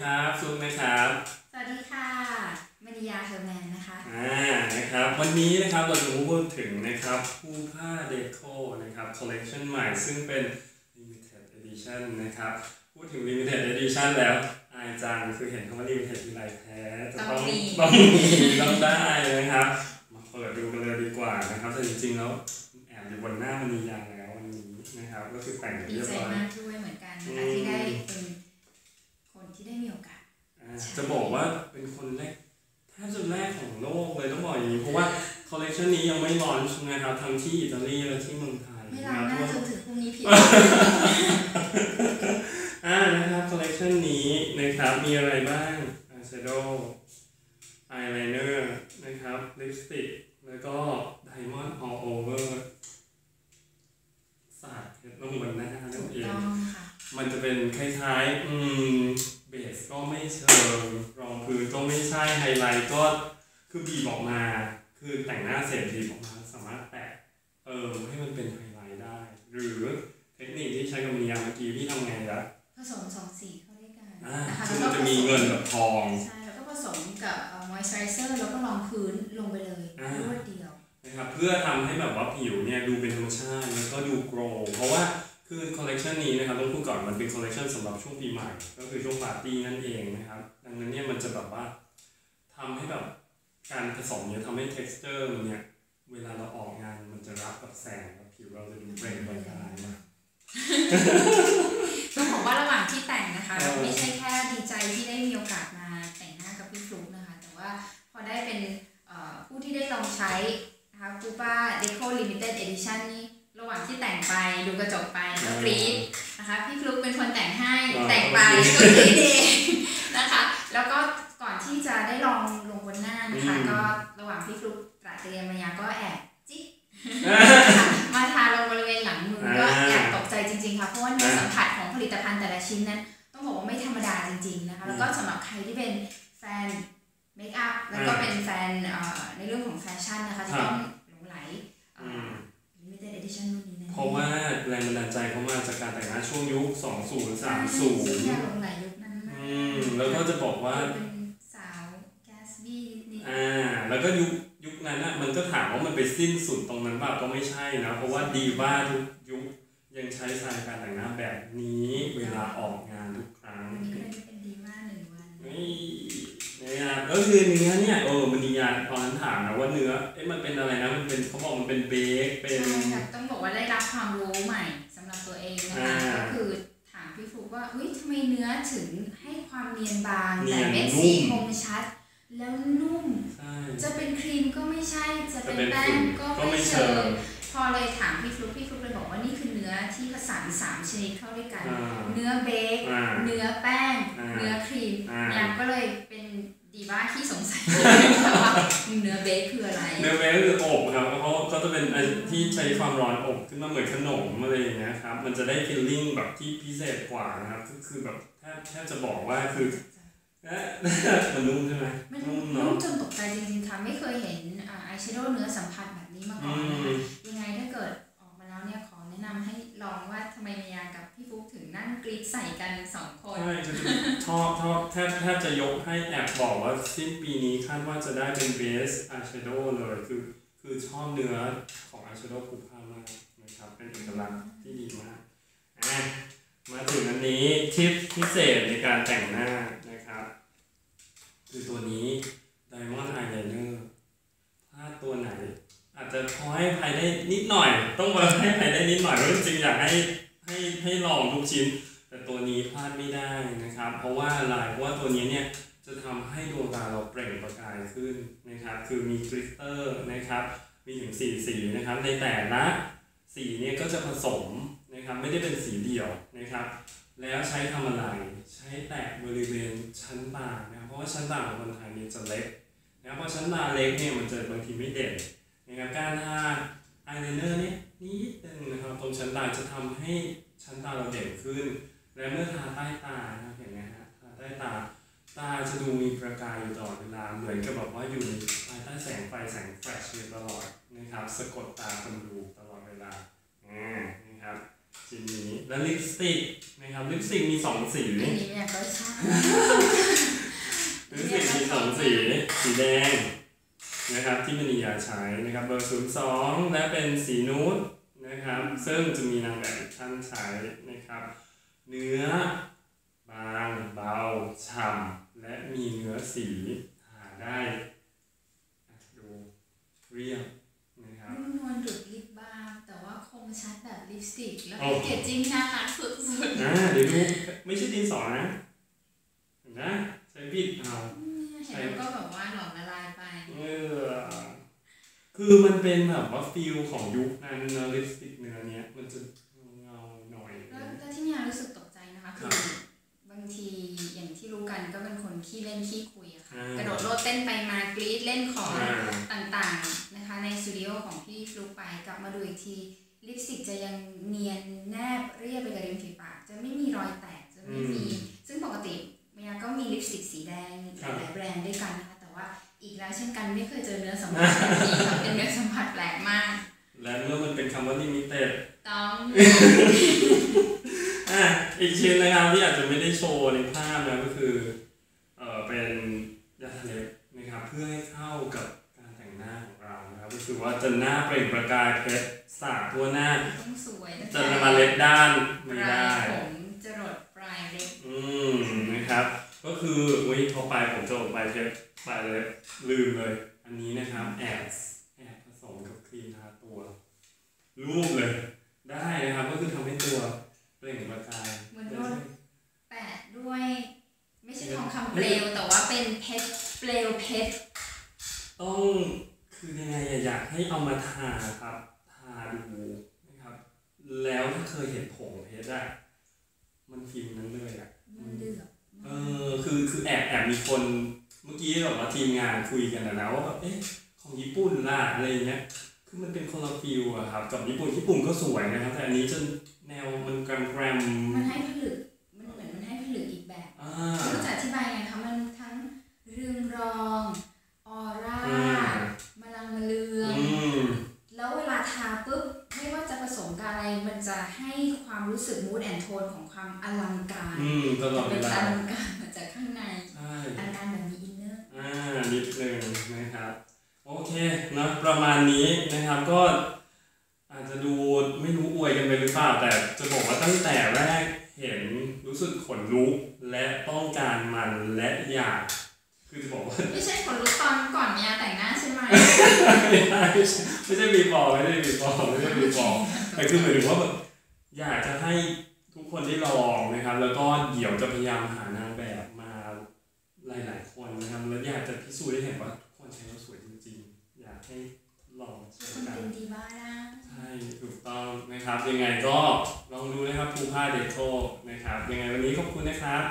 ครับซุปนะครับ สวัสดีค่ะมณียาเทอร์แมนนะคะอ่านะครับ วันนี้นะครับเราจะมาพูดถึงนะครับผู้ผ้าเดโคนะครับคอลเลกชันใหม่ซึ่งเป็น limited edition นะครับ พูดถึง limited edition แล้วอายจังคือเห็นคำว่า limited ทีไรแท้จะต้องต้องมีต้องมีต้องได้นะครับ มาเปิดดูกันเลยดีกว่านะครับแต่จริงๆแล้วแอบอยู่บนหน้ามณียาแล้ววันนี้นะครับ ก็คือแต่งดีเรียบใจร้อยมากด้วยเหมือนกันนะคะอืมที่ได้เป็นคนที่ได้มีโอกาส อ่า จะบอกว่าเป็นคนแรกแทบจะแรกของโลกเลยต้องบอกอย่างนี้ เพราะว่าคอลเลกชันนี้ยังไม่ลอนช์นะครับทั้งที่อิตาลีและที่เมืองไทยไม่นะล้างหคน้ารับจนถึงพรุ่งนี้ผิดอ่านะครับคอลเลกชันนี้นะครับมีอะไรบ้างอายแชโดว์อายไลเนอร์นะครับลิปสติกแล้วก็ไดมอนด์ all over สาดเพชรลงบนหน้านั่ถูนกเองต้องค่ะมันจะเป็นคล้ายๆอืมเบสก็ไม่เชิงรองพื้นก็ไม่ใช่ไฮไลท์ก็คือบีบออกมา คือแต่งหน้าเสร็จบีบออกมาสามารถแตะเติมให้มันเป็นไฮไลท์ได้ หรือเทคนิคที่ใช้กับเนียเมื่อกี้พี่ทำไงละผสมสองสีเข้าด้วยกันอ่านะคะซึ่งแล้วมันก็จะมีเงินกับทองใช่แล้วก็ผสมกับมอยส์เจอร์เซอร์แล้วก็รองพื้นลงไปเลยอ่ารวดเดียวนะครับเพื่อทำให้แบบว่าผิวเนี่ยดูเป็นธรรมชาติแล้วก็ดูโกรว์เพราะว่า คือคอลเลกชันนี้นะครับต้องพูดก่อนมันเป็นคอลเลกชันสำหรับช่วงปีใหม่ ก็คือช่วงปาร์ตี้นั่นเองนะครับ ดังนั้นเนี่ยมันจะแบบว่าทำให้แบบการผสมเนี่ยทำให้ texture มันเนี่ยเวลาเราออกงานมันจะรับกับแสงกับผิวเราจะดูเปล่งประกายมากต้องบอกว่าระหว่างที่แต่งนะคะเออเราไม่ใช่แค่ดีใจที่ได้มีโอกาสมาแต่งหน้ากับพี่ฟลุ๊กนะคะ แต่ว่าพอได้เป็นเอ่อผู้ที่ได้ลองใช้นะคะคูป้าเดโคลิมิเต็ดเอดิชันนี่ระหว่าง ที่แต่งไปดูกระจกไปก็กรี๊ดนะคะพี่ฟลุ๊กเป็นคนแต่งให้อ่าแต่งไปก็กรี๊ดเองนะคะ แล้วก็ก่อนที่จะได้ลองลงบนหน้านะคะก็ระหว่างพี่ฟลุ๊กตระเตรียมมายาก็แอบจิ๊กมาทาลงบริเวณหลังมือก็อ่าแอบตกใจจริงๆค่ะเพราะว่าเนื้อสัมผัสของผลิตภัณฑ์แต่ละชิ้นนั้นต้องบอกว่าไม่ธรรมดาจริงๆนะคะแล้วก็สำหรับใครที่เป็นแฟนเมคอัพแล้วก็อ่าเป็นแฟนเอ่อในเรื่องของแฟชั่นนะคะที่ต้องหลงไหลอืมลิมิเต็ดเอดิชั่นรุ่นนี้นะ เพราะว่าแรงบันดาลใจเขามาจากการแต่งหน้าช่วงยุค 20ฉัน30อยากหลงไหลยุคนั้นมากอืมแล้วก็จะบอกว่าเป็นสาวแกสบี้นิดอ่าแล้วก็ยุคยุคนั้นอะมันก็ถามว่ามันไปสิ้นสุดตรงนั้นเปล่าก็ไม่ใช่นะ เพราะว่าดีว่าทุกยุคยังใช้สไตล์การแต่งหน้าแบบนี้เวลาออกงานทุกครั้ง ๆวันนี้ก็เลยเป็นดีมากหนึ่งวัน นี่ นะครับก็คือเนื้อเนี่ยเออมันดียาตอนนั้นถามนะว่าเนื้อเอ๊ะมันเป็นอะไรนะมันเป็นเขาบอกมันเป็นเบคเป็นใช่ค่ะต้องบอกว่าได้รับความรู้ใหม่สำหรับตัวเองนะคะอ่าก็คือถามพี่ฟลุกว่าเฮ้ยทำไมเนื้อถึงให้ความเนียนบางเนียแต่นเม็ดนุ่สีมคมชัด แล้วนุ่ม ใช่จะเป็นครีมก็ไม่ใช่จะจะเป็นเป็นแป้ฝุ่งนก็ก็ไม่ไม่เชิเชิงงพอเลยถามพี่ฟลุกพี่ฟลุกเลยบอกว่านี่คือเนื้ อที่ผสานสามชนิดเข้าด้วยกันอ่าเนื้อเบคอ่าเนื้อแป้งอ่าเนื้อครีมอ่าเนี่ยก็เลยเป็นดีว่าที่สงสัยว่าเนื้อเบคคืออะไร เนื้อเบคก็คืออบครับเพราะก็จะเป็นอันที่ใช้ความร้อนอบขึ้นมาเหมือนขนมอะไรอย่างเงี้ยครับมันจะได้ฟีลลิ่งแบบที่พิเศษกว่านะครับก็คือแบบแทบแทบจะบอกว่าคือเอ๊ะมันนุ่มใช่ไหมมันนุ่มนุ่เนาะมจนตกใจจริงๆค่ะไม่เคยเห็นอายแชโดว์เนื้อสัมผัสแบบนี้มาก่อือน กันสองคนใช่คือชอบชอบแทบแทบจะยกให้แอบบอกว่าสิ้นปีนี้คาดว่าจะได้เป็นเบสอายแชโดว์เลยคือ คือชอบเนื้อของอายแชโดว์คูผ้ามากนะครับเป็นเอกลักษณ์ที่ดีมากอะมาถึงอันนี้ทิปพิเศษในการแต่งหน้านะครับ คือตัวนี้ Diamond Eyeliner พลาดตัวไหน อาจจะพอให้ภายได้นิดหน่อย ต้องมาให้ภายได้นิดหน่อยเพราะจริงอยากให้ให้ให้ลองทุกชิ้น ตัวนี้พลาดไม่ได้นะครับ เพราะว่าอะไรเพราะว่าตัวนี้เนี่ยจะทำให้ดวงตาเราเปล่งประกายขึ้นนะครับ คือมีกริตเตอร์นะครับ มีถึงสีสีนะครับ ในแต่ละสีเนี่ยก็จะผสมนะครับ ไม่ได้เป็นสีเดียวนะครับ แล้วใช้ทำอะไร ใช้แตะบริเวณชั้นตานะครับเพราะว่าชั้นตาของคนไทยเนี่ยจะเล็กนะครับเพราะชั้นตาเล็กเนี่ยมันจะบางทีไม่เด่นนะครับ การทาอายไลเนอร์เนี่ยนิดนึงนะครับตรงชั้นตาจะทำให้ชั้นตาเราเด่นขึ้น และเมื่อทาใต้ตานะครับเห็นไหมฮะทาใต้ตาตาจะดูมีประกายอยู่ตลอดเวลาเหมือนกับแบบว่าอยู่ในภายใต้แสงไฟแสงแฟลชอยู่ตลอดนะครับสะกดตาคนดูตลอดเวลาอ่านะครับชิ้นนี้แล้วลิปสติกนะครับลิปสติกมีสองสีอันนี้เนี่ยก็ใช่แดงนะครับที่มณียาใช้นะครับเบอร์ศูนย์สองและเป็นสีนูดนะครับซึ่งจะมีนางแบบอีกท่านใช้นะครับ เนื้อบางเบาฉ่ำและมีเนื้อสีทาได้อะดูเรียบนะครับนุ่มนวลดุดลิปบาล์มแต่ว่าคมชัดแบบลิปสติก แล้วโอ้แพคเกจจิ้งน่ารักสุดอ่าเดี๋ยวดูไม่ใช่ดินสอนะเห็นนะใช้บิดเอาๆเนี่ยเห็นแล้วก็แบบว่าหลอมละลายไปเออคือมันเป็นแบบว่าฟิลของยุคนั้นเนอะลิปสติกเนื้อเนี้ยมันจะเงาๆหน่อย แล้วแล้วที่เนี่ยรู้สึกตกใจนะคะ ครั คือบ บางทีอย่างที่รู้กัน ก็เป็นคนขี้เล่นขี้คุยอะค่ะอ่ากระโดดโลดเต้นไปมากรี๊ดเล่นของอ่าต่างๆนะคะ ในสตูดิโอของพี่ฟลุกไปกลับมาดูอีกทีลิปสติกจะยังเนียนแนบเรียบไปกับริมฝีปาก จะไม่มีรอยแตกจะไม่มี ซึ่งปกติเมียก็มีลิปสติกสีแดงหลายๆแบรนด์ด้วยกันนะคะแต่ว่าอีกแล้วเช่นกันไม่เคยเจอเนื้อสัมผัสแบบนี้ค่ะเป็นเนื้อสัมผัสแปลกมาก และเมื่อมันเป็นคำว่าลิมิเต็ดต้องอะอีกชิ้นนะครับที่อาจจะไม่ได้โชว์ในภาพนะก็คือ เออเป็นยาทะเลบนะครับเพื่อให้เข้ากับการแต่งหน้าของเรานะครับก็คือว่าจะหน้าเปล่งประกายเพชรสาดทั่วหน้าต้องสวยตั้งจะแต่มาเล็บด้านปไม่ลาได้ ยผมจรดปลายเล็บอืมนะครับ ก็คืออุ้ยพอปลายผมจะออกปลายเพชรปลายเล็บลืมเลย อันนี้นะครับแอบแอบผสมกับครีมทาตัว รูปเลย ได้นะครับก็คือทำให้ตัวเปล่งประกายเหมือนโดนแปะด้วย ไม่ใช่ทองคำ เปลวแต่ว่าเป็นเพชรเปลวเพชรต้องคือยังไงอะอยากให้เอามาทาครับทาดูนะครับ แล้วถ้าเคยเห็นผงเพชรอะมันฟิล์มนั้นเลยอะมันเดือบเออคือคือแอบแอบมีคนเมื่อกี้แบบว่าทีมงานคุยกันนะนะว่าแบบเอ๊ะของญี่ปุ่นล่ะอะไรเงี้ยคือมันเป็นคนละฟิลอะครับกับญี่ปุ่นญี่ปุ่นก็สวยนะครับ แต่อันนี้จะแนวมันแกรมแกรม เคเนอะประมาณนี้นะครับก็อาจจะดูไม่รู้อวยกันไปหรือเปล่าแต่จะบอกว่าตั้งแต่แรกเห็นรู้สึกขนลุกและต้องการมันและอยากคือจะบอกว่าไม่ใช่ขนลุกตอนก่อนเมียแต่งหน้าใช่ไหมไม่ใช่ไม่ใช่บีบอลไม่ใช่บีบอลไม่ใช่บีบอลแต่คือหมายถึงว่าแบบอยากจะให้ทุกคนได้ลองนะครับ แล้วก็เดี๋ยวจะพยายามหานางแบบมา ได้นะ ใช่ถูกต้องนะครับยังไงก็ลองดูนะครับภูผ้าเด็กโทนะครับยังไงวันนี้ขอบคุณนะครับ